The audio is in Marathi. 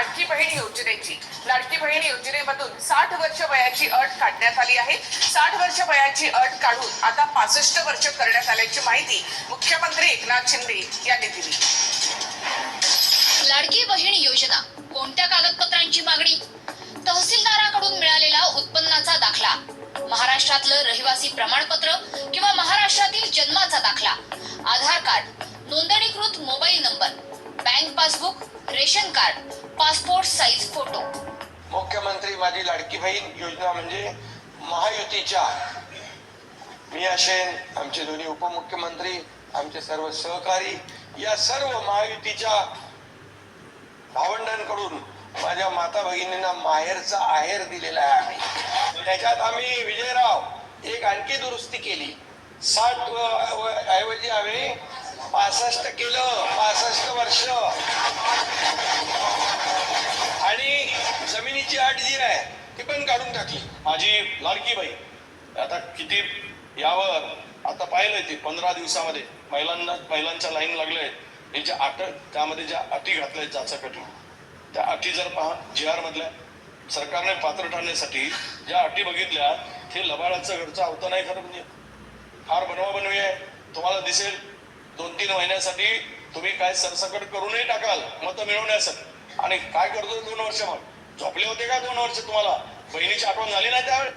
लाडकी बहीण योजनेची. लाडकी बहीण योजनेमधून साठ वर्ष वयाची अट काढण्यात आली आहे. साठ वर्ष वयाची अट काढून आता पासष्ट वर्ष करण्यात आल्याची माहिती मुख्यमंत्री एकनाथ शिंदे यांनी दिली. लाडकी बहीण योजना कोणत्या कागदपत्रांची मागणी? तहसीलदाराकडून मिळालेला उत्पन्नाचा दाखला महाराष्ट्रातलं रहिवासी प्रमाणपत्र किंवा महाराष्ट्रातील जन्माचा दाखला आधार कार्ड नोंदणीकृत mobile number bank passbook ration card passport size photo मुख्यमंत्री माझी लाडकी बहीण योजना म्हणजे महायुतीच्या मी असेन आमचे दोन्ही उपमुख्यमंत्री आमचे सर्व सहकारी या सर्व महायुतीच्या भावंडांकडून माझ्या माता भगिनींना माहेरचा आहेर दिलेला आहे त्याच्यात आम्ही विजयराव एक आणखी दुरुस्ती केली. साठ ऐवजी आम्ही पासष्ट केलं. पासष्ट जी आठ जीर आहे ती पण काढून टाकली. माझी लाडकी बाई आता किती यावर आता पाहिलंय ते पंधरा दिवसामध्ये. महिलांना महिलांच्या लाईन लागलंय हे ज्या अट त्यामध्ये ज्या अटी घातल्या आहेत कठीण त्या अटी जर पहा जी आर मधल्या सरकारने पात्र ठरण्यासाठी ज्या अटी बघितल्या ते लबाडाचं घरचं आवतं नाही खरं म्हणजे. फार बनवा बनवी आहे. तुम्हाला दिसेल दोन तीन महिन्यासाठी तुम्ही काय सरसकट करूनही टाकाल मतं मिळवण्यासाठी. आणि काय करतो दोन वर्ष मग? झोपले होते का दोन वर्ष तुम्हाला? बहिणीची आठवण झाली नाही त्यावेळेस